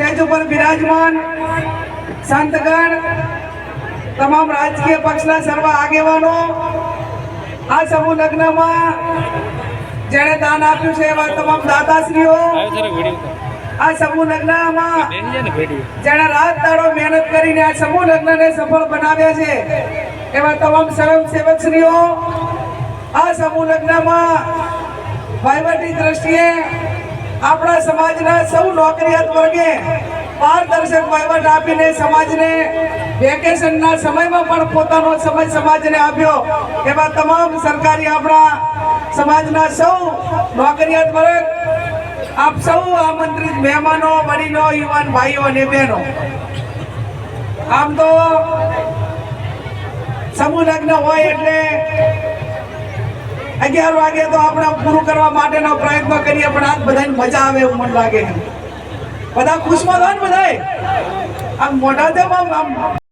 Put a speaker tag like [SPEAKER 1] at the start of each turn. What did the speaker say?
[SPEAKER 1] Stage ઉપર બિરાજમાન સંતગણ, તમામ રાજકીય પક્ષના સર્વ આગેવાનો, આ સમૂહ લગ્નમાં જેણે દાન આપ્યું છે એવા તમામ દાતાશ્રીઓ, આ સમૂહ લગ્નમાં જેણે રાત દાડો મહેનત કરીને આ સમૂહ લગ્નને સફળ બનાવ્યા છે, એવા તમામ સ્વયંસેવકશ્રીઓ, આ સમૂહ લગ્નમાં વહીવટી દ્રષ્ટિએ આપણા સમાજના સૌ નોકરિયાત વર્ગે પારદર્શક વહીવટ આપીને સમાજને વેકેશનના સમયમાં પણ પોતાનો સમય સમાજને આપ્યો. એવા તમામ સરકારી આપણા સમાજના સૌ નોકરિયાત વર્ગ, આપ સૌ આમંત્રિત મહેમાનો, વડીલો, યુવાન ભાઈઓ અને બહેનો. આમ તો સમૂહ લગ્ન હોય એટલે અગિયાર વાગે તો આપણે પૂરું કરવા માટેનો પ્રયત્ન કરીએ, પણ આજ બધાને મજા આવે એવું મને લાગે બધા ખુશમાં થાય ને બધા આમ મોઢા આમ આમ